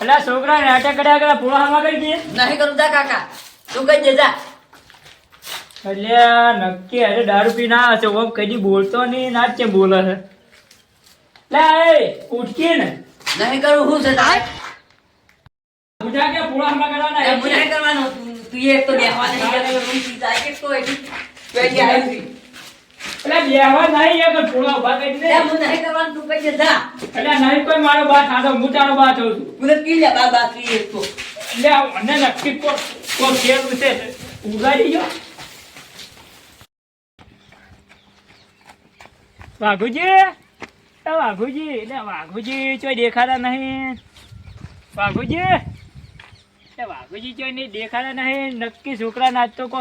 અલા છોકરા નાટક કર્યા કર્યા પૂરા હમા કરી દે નહીં કરું જા કાકા. તું કઈ દે એટલે નક્કી અરે દારૂ પી ના હશે ઓમ કદી બોલતો નહીં ના જ કેમ બોલે છે. લે એ ઉઠકી ને. નહીં કરું હું છે તારે? પૂજા કે પૂરા હમા કરવાના એમ નહીં કરવાનું. તું એક તો બેહવા નહીં કે તો એટલી પેલી આવી એટલે બેહવા નહીં એ પણ ઊભા કરી દે એમ નહીં કરવાનું તું કઈ જા. એટલે નહીં કોઈ મારો બા થાતો હું તારો બા થઉં છું મને પી લે બા બા પી તો. એટલે મને નક્કી કો કો કેવું છે? ઉગાડી જો વાઘુજી? એટલે વાઘુજી ચોય દેખાતા નહીં. વાઘુજી? એ વાઘુજી ચોય નહીં દેખાતા નહીં. નક્કી છોકરા નાચ તો કો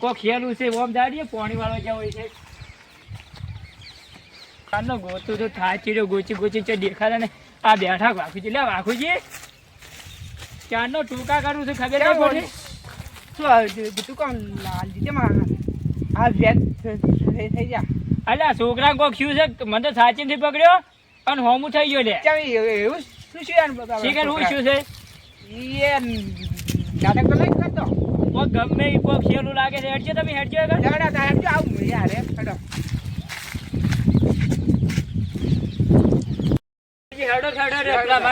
કો ખેલું છે ઓમ દાડીએ પોણી વાળો જ્યાં હોય છે. કાનો ગોતું તો થાચી ગોચી ગોચી ચોય દેખાતા ને આ બેઠા વાખુજી લે વાઘુજી. ક્યારનો ટૂંકા કરું છું ખબર ના પડે શું આવ્યું તું કોણ લાલજી કેમ આ વેત થઈ જા અલ્યા છોકરા કોક શું છે મને તો સાચી નથી પકડ્યો અને હોમું થઈ ગયો લે. એવું શું શું શીખર હું શું છે? એ નાટક તો નહીં કરતો. કોક ગમે કોક શેલું લાગે છે. હેડજો તમે હેડજો આગળ. ઝઘડા થાય એમ જો આવું યાર હેડો. રે પેલા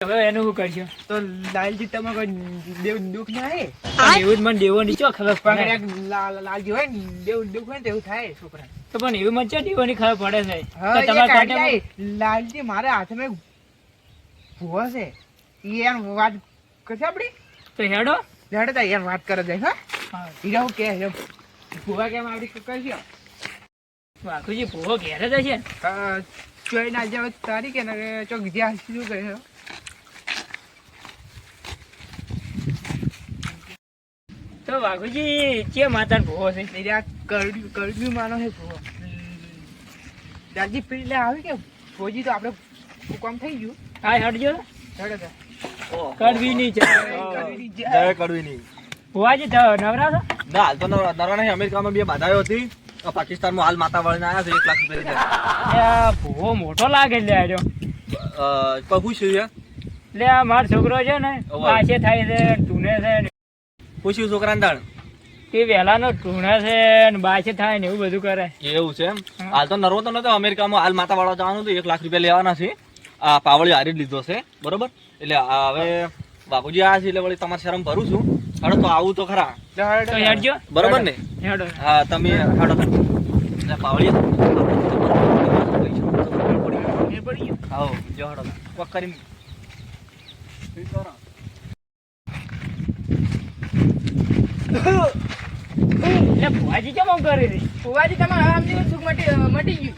હવે એનું શું કરશો? તો લાલજી તમે દેવ દુઃખ ના હે? એવું જ મને દેવો નીચો ખબર પડે. લાલજી હોય ને દેવ દુઃખ હોય ને તેવું થાય છોકરા તો પણ એવું મને ચો દેવાની ખબર પડે છે? તમારા આઈ. લાલજી મારા હાથમાં ભૂવો છે. એ એમ વાત કરશે આપડી? તો હેડો. લેડે તા એમ વાત કરે જાય હા? હા. હીરા હું કે છે ભૂવા કેમ આપડી કરશે વાઘુજી ભૂવો ઘેર જ હશે ચોઈ ના જાવ તારીખ ને ચોક જ્યાં શું કહે તો વાઘુજી કે માતાનો ભૂવો છે? હીરા કરડ્યું કરડ્યું માનો છે ભૂવો. દાદી પેલે આવી કે ભોજી તો આપણે કામ થઈ ગયું. હા હટજો. તા. કરવી નહીં છે નહીં ભૂવાજી નવરા છો? ના હાલ તો નર- નરવા નહીં અમેરિકામાં બે બાધાયો હતી. પાકિસ્તાનમાં હાલ માતા વાળીને આવ્યા છે એક લાખ રૂપિયા ભૂવો મોટો લાગે લે આજો પણ છે? લે આ મારો છોકરો છે ને. પાછે થાય છે ટૂને છે ને. પૂછ્યું છોકરાને દાણ તે વહેલાનો ટૂણે છે ને બાછે થાય ને એવું બધું કરે. એવું છે એમ? હાલ તો નરવો તો નતો અમેરિકામાં હાલ માતા વાળા જવાનું હતું એક લાખ રૂપિયા લેવાના છે. આ પાવળી હારી લીધો છે બરોબર? એટલે હવે બાપુજી આ છે એટલે વળી તમારે શરમ ભરું છું. હાલો તો આવું તો ખરા. તો હેડજો. બરોબર ને? હેડો. હા તમે હાડો. એટલે પાવળી. આવો જો હાડો. કોક કરીને ભુવાજી કેમ આમ કરે છે ફુવાજી તમારે આરામથી સુખ મટી મટી ગયું.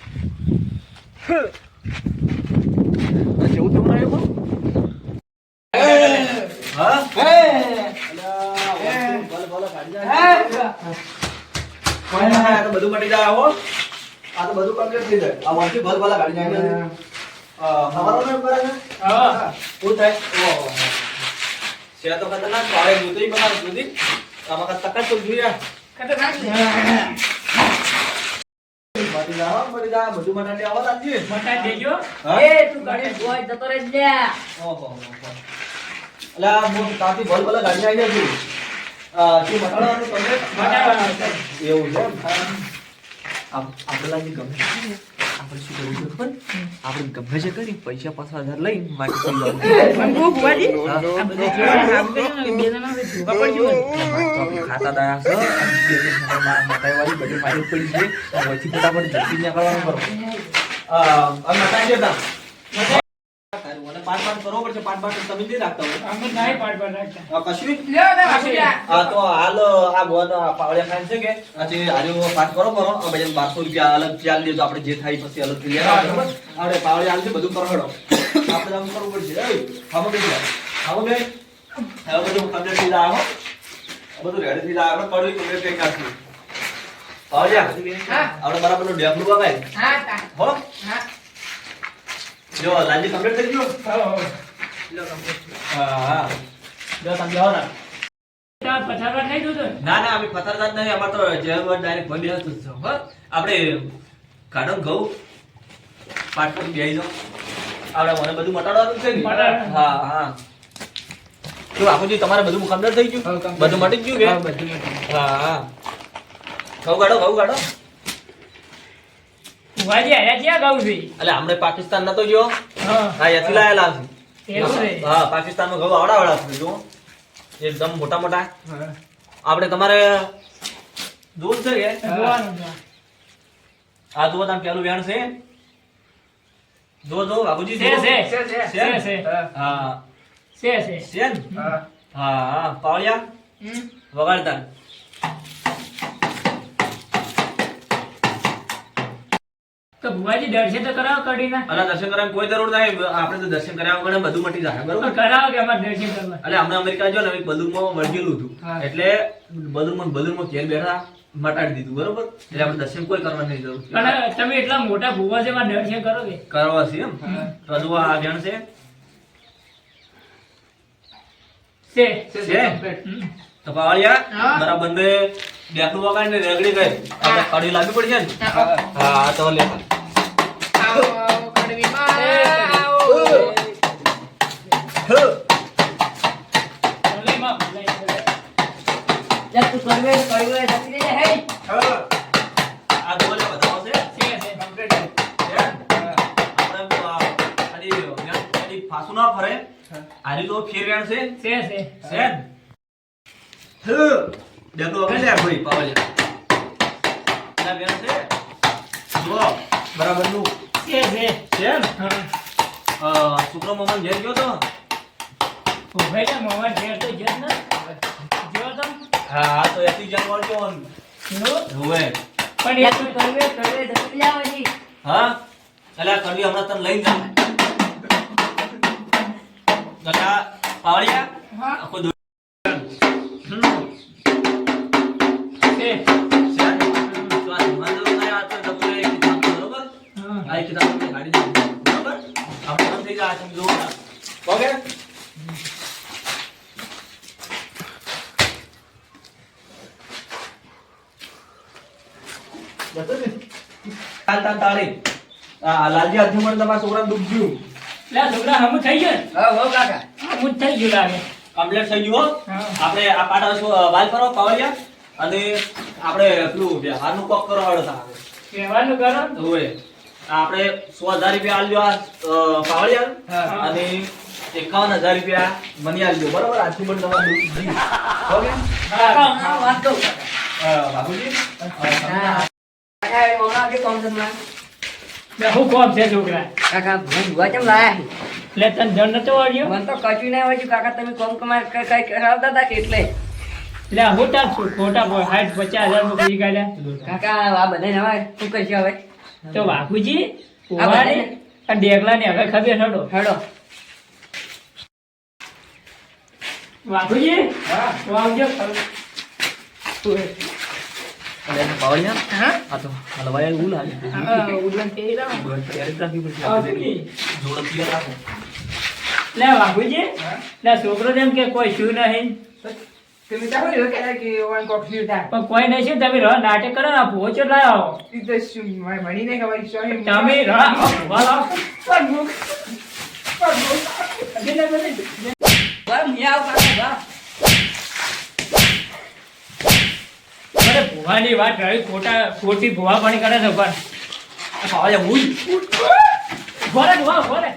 જેવું તેવું આવ્યું? હા? આ તો બધું મટી જાય આવો. આ તો બધું કમ્પ્લીટ થઈ જાય. આ વંશી ભલ ભલા ગાડી જાય. હવારો ને હા. શું થાય? ઓહો છે તો ખતરનાક પાડે દૂધી બનાવ દૂધી આમાં કા તકત તો જોઈએ. ખતરનાક. મટી હો, જાય. બધું મટાડી આવો તાજી મટા દેજો. હા? એ તું ગાડી જોઈ જતો રહે લે ઓહો અલા હું તાથી ભલ ભલા ગાડી આવી આ શું મટાડવાનું તમને મટાડવાનું છે. એવું છે આપણે લાગી ગમે આપણે શું કરવું છે ખબર? આપણે ગમે છે કરી પૈસા પાછા હજાર લઈ માટે ખાતા દયા છે બધી મારી પડી ફટાફટ નીકળવાનું કરો. પાઠ પાઠ કરવો પડશે પાઠ પાઠ તમે નહીં રાખતા હોય. અમે નહીં રાખતા. કશું ને બાપુજી તો હાલ આ ગોદ પાવડિયા ખાન છે કે? આજે આજે પાઠ કરો કરો. બજન 1200 રૂપિયા અલગ આલી દેજો આપણે જે થાય પછી અલગથી લેવા બરાબર? આપણે પાવડિયા બધું કરો હેડો આપણે આમ કરવું પડશે. એય ખાવો બે ખાવો બે હવે બધું કમ્પ્લીટ થઈ હો બધું રેડી થઈ જાય પડવી કમ્પ્લીટ થઈ કાઢશું પાવડિયા? હા. આપણે બરાબરનું ડેપલું વગાય હા હો? હા. જો લાજી કમ્પ્લીટ થઈ ગયું? હો, હો. હા. હા જો તમે જાઓ ને. ને? ના ના અમે પથારદાર નહીં અમાર તો જેવા ડાયરેક્ટ બંધ હતું છો હો. આપણે કાઢો ઘઉ ઘઉં પાટ પર બેહી જાઓ આપણે મને બધું મટાડવાનું છે ને? હા હા. તો બાપુજી તમારે બધું કમ્પ્લીટ થઈ ગયું? બધું મટી ગયું હા, કે બધું હા હા. ઘઉં કાઢો ઘઉં કાઢો. ભુવાજી આયા ક્યાં ગાઉં છે? એટલે આપણે પાકિસ્તાન નતો ગયો. હા. હા ત્યાંથી લાયેલા છે. હા પાકિસ્તાનમાં ઘઉં આવડા આવડા છે જો એકદમ મોટા મોટા. આપણે તમારે દૂર છે. કે આ જુઓ તમે પેલું વેણ છે. જો જો બાબુજી છે, છે. છે છે. છે, છે. હા. છે છે. છે હા. હા હા. પાવળિયા? વગાડતા તો ભુવાજી દર્શન તો કરાવો કડીના અને દર્શન કરાવ કોઈ જરૂર નહીં આપણે તો દર્શન કરાવવા ગણે બધું મટી જાય બરોબર? કરાવો કે અમાર દર્શન કરવા. એટલે હમણાં અમેરિકા જો ને બદુમાં વળગેલું હતું. એટલે બલૂનમાં બલૂનમાં ઘેર બેઠા મટાડી દીધું બરોબર? એટલે આપણે દર્શન કોઈ કરવા નહીં જરૂર પણ તમે એટલા મોટા ભુવા છે માં દર્શન કરો કે? કરવા છે એમ. તો આ જણ છે. છે. છે. તો પાવળિયા હા. મારા બંને બેકલું વગાડીને રેગડી ગઈ આપણે કડી પડશે ને? હા. હા. તો લે. આવો આવો કડવીમાં આવો. ભલે માં ભલે ભલે. તું કરવે તો જતી રહેજે, હે. આ તો લે બતાવો છે છે છે complete. છે? આપણે ખાલી ખાલી ફાસું ના ફરે. આની તો ફેર વેણ છે છે. છે છે ને? હ ડેકલો વગાડી લે ભાઈ પાવળિયા આ વેણ છે જુઓ બરાબરનું છે છે છે ને અ, છોકરો મમ્મી ઘેર ગયો તો ભાઈ ને મોમાં ઘેર તો જ ને જો તમ હા આ તો એથી જાન વાળજો જો. હવે પણ એ તો કરવે કરવે હજી. હા અલ્યા કડવી હમણાં તને લઈ જાઉં ગટા પાવળિયા આખો લાલજી હાથમાં મળે તમારા છોકરા દુઃખ ગયું લે છોકરા હમ થઈ ગયો હા હો કાકા. હમું થઈ ગયું લાગે. કમ્પ્લીટ થઈ ગયું. આપણે આ પાટા વાલ કરો પાવડિયા? અને આપણે પેલું બિહારનું કોક કરો હાડો તારે. કહેવાનું કરો હોય આપણે સો હજાર રૂપિયા આલજો આ અ, અને એકાવન હજાર રૂપિયા મને આલજો બરોબર? આજથી પણ તમારું વાત કહું હા. કોમ કોમ છે છોકરા? કાકા ભૂવા કેમ લાયા એટલે લે તને જણ નતો વાળ્યો મને તો કશું ના હોય કાકા તમે કોમ કમાય કઈ કરાવતા હતા? કે એટલે તાર છું ખોટા બોલ હાઠ પચાસ હજારમાં પી કાઢ્યા. કાકા આ બધા નવા શું કરશે હવે? તો બાપુજી વાળી આ ડેગલા ને હવે ખબર હડો. હડો. બાપુજી હા. અને તો છોકરો જેમ કે કોઈ શું નહીં. તમે ચાહો રહ્યો કે થાય. પણ કોઈ નહીં શું તમે રહો નાટક કરો ને આ ભૂવો ચો લાવો ઈ તો શું મને મળી નહીં ખબર સોરી તમે રહો કાકા બા અરે ભુવાની વાત રહી ખોટા ખોટી ભુવા પાણી કરે છે પણ. આ પાવડિયા ઉઈ ભરે ભૂવા ભરે